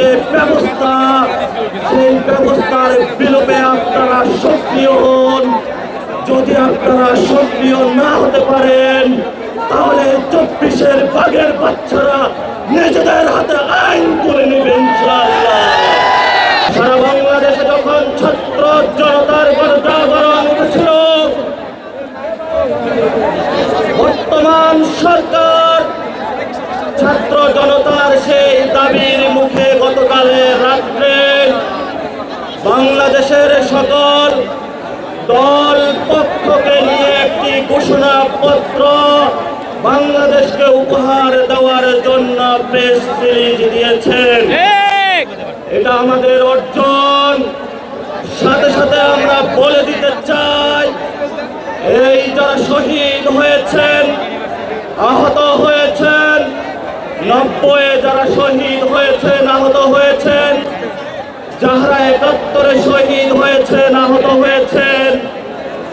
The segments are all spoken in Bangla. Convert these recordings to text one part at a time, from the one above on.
যে ব্যবস্থা সেই ব্যবস্থার বিলোপে আপনারা সক্রিয় হন যদি আপনারা সক্রিয় না হতে পারেন তাহলে চব্বিশের বাঘের বাচ্চারা নিজেদের হাতে আইন করে নেবে ইনশাআল্লাহ সারা বাংলাদেশে যখন ছাত্র জনতার গণজাগরণ উঠেছিল বর্তমান সরকার ছাত্র জনতার সেই দাবির মুখে গতকালে রাত্রে বাংলাদেশের সকল দল পক্ষকে নিয়ে একটি ঘোষণাপত্র বাংলাদেশকে উপহার দেওয়ার জন্য প্রেস রিলিজ দিয়েছেন। এটা আমাদের অর্জন। সাথে সাথে আমরা বলে দিতে চাই এই যারা শহীদ হয়েছেন আহত হয়েছেন নব্বই যারা শহীদ হয়েছেন আহত হয়েছেন যাহারা একাত্তরে শহীদ হয়েছেন, আহত হয়েছেন,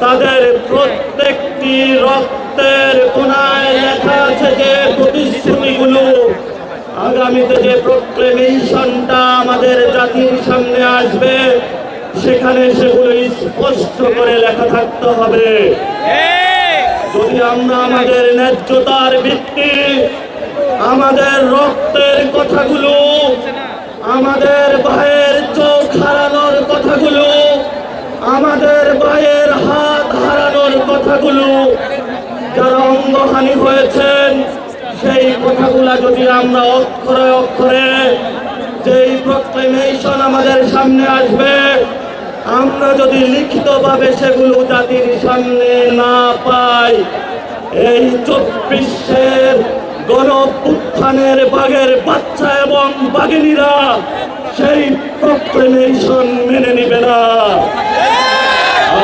তাদের প্রত্যেকটি রক্তের কোনায় লেখা আছে যে প্রতিশ্রুতিগুলো। আগামীতে যে প্রোক্লেমেশনটা আমাদের জাতির সামনে আসবে, সেখানে সেগুলো স্পষ্ট করে লেখা থাকতে হবে। যদি আমরা আমাদের ন্যায্যতার ভিত্তি আমাদের রক্তের কথাগুলো আমাদের ভাইয়ের চোখ হারানোর কথাগুলো, আমাদের ভাইয়ের হাত হারানোর কথাগুলো যারা অঙ্গহানি হয়েছেন, সেই কথাগুলা যদি আমরা অক্ষরে অক্ষরে যেই প্রক্লেমেশন আমাদের সামনে আসবে, আমরা যদি লিখিতভাবে সেগুলো জাতির সামনে না পাই, এই চব্বিশের গণ উত্থানের বাঘের বাচ্চা এবং বাঘিনীরা সেই প্রক্লেমেশন মেনে নিবে না।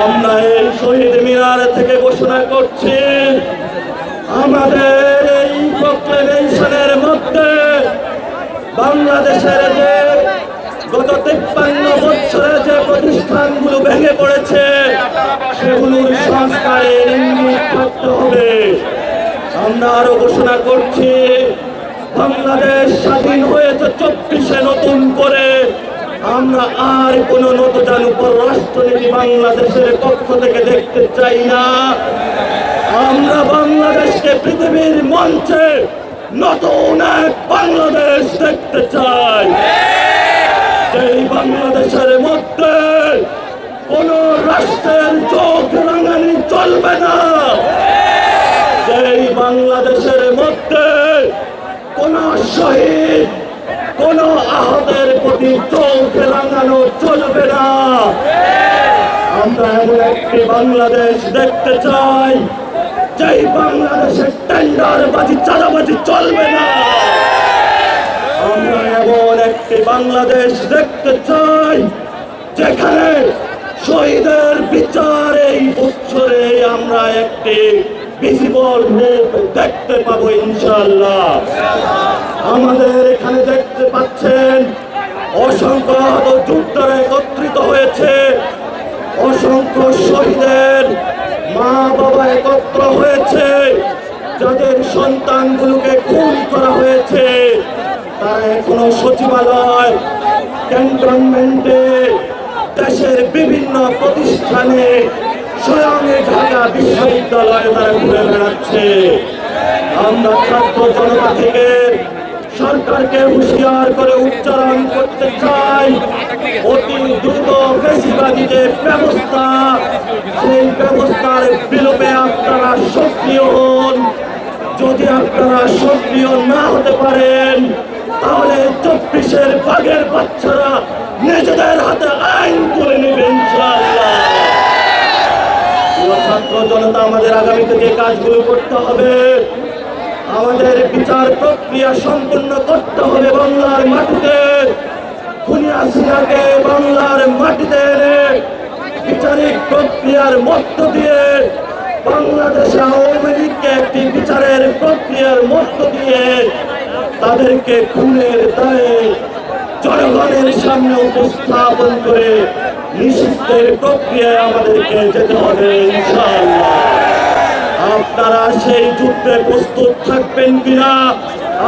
আমরা এই শহীদ মিনার থেকে ঘোষণা করছি, আমাদের এই প্রক্লেমেশনের মধ্যে বাংলাদেশের যে গত তিপ্পান্ন বছরে যে প্রতিষ্ঠানগুলো ভেঙে পড়েছে, সেগুলোর সংস্কারের আমরা আরও ঘোষণা করছি, বাংলাদেশ স্বাধীন হয়েছে চব্বিশে নতুন করে। আমরা আর কোন নতুন উপর রাষ্ট্রনীতি বাংলাদেশের পক্ষ থেকে দেখতে চাই না। আমরা বাংলাদেশকে পৃথিবীর মঞ্চে নতুন এক বাংলাদেশ দেখতে চাই। এই বাংলাদেশের মধ্যে কোন রাষ্ট্রের চোখ রাঙানি চলবে না এই বাংলাদেশের মধ্যে কোন শহীদ, কোন আহতের প্রতি চোখ রাঙানো চলবে না। আমরা এমন একটি বাংলাদেশ দেখতে চাই, যেই বাংলাদেশের টেন্ডার বাজি, চাঁদাবাজি চলবে না। আমরা এমন একটি বাংলাদেশ দেখতে চাই, যেখানে শহীদের বিচার এই বছরে আমরা একটি ভিজিবল রূপ দেখতে পাবো ইনশাল্লাহ আমাদের এখানে দেখতে পাচ্ছেন, অসংখ্য যোদ্ধারা একত্রিত হয়েছে। অসংখ্য শহীদের মা বাবা একত্র হয়েছে। যাদের সন্তানগুলোকে খুন করা হয়েছে, তারা এখনও সচিবালয়, ক্যান্টনমেন্টে, দেশের বিভিন্ন প্রতিষ্ঠানে বিশ্ববিদ্যালয়ে আমরা থেকে সরকারকে হুঁশিয়ার করে উচ্চারণ করতে চাই। অতি দ্রুত বেশিবাদী ব্যবস্থা, সেই ব্যবস্থার বিলোপে আপনারা সক্রিয় হন। যদি আপনারা সক্রিয় না হতে পারেন, তাহলে চব্বিশের বাঘের বাচ্চারা নিজেদের হাতে আইন করে নেবে ইনশাআল্লাহ প্রিয় ছাত্র জনতা, আমাদের আগামীতে যে কাজগুলো করতে হবে, আমাদের বিচার প্রক্রিয়া সম্পূর্ণ করতে হবে বাংলার মাটিতে। বাংলার মাটিতে বিচারিক প্রক্রিয়ার মধ্য দিয়ে বাংলাদেশে আওয়ামী লীগকে একটি বিচারের প্রক্রিয়ার মধ্য দিয়ে তাদেরকে খুনের দায়ে জনগণের সামনে উপস্থাপন করে নিষিদ্ধের প্রক্রিয়ায় আমাদেরকে যেতে হবে, ইনশাআল্লাহ। আপনারা সেই যুদ্ধে প্রস্তুত থাকবেন কিনা?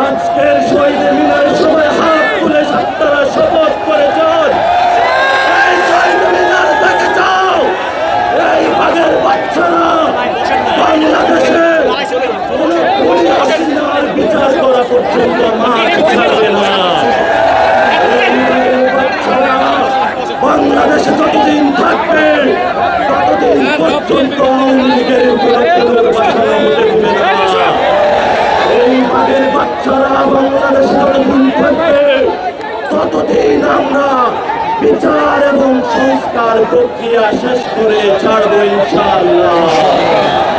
আজকের শহীদ মিনার সময় হাত তুলে আপনারা শপথ করে যান। বাংলাদেশে বিচার করা পর্যন্ত মা প্রক্রিয়া শেষ করে ছাড়বো ইনশাআল্লাহ।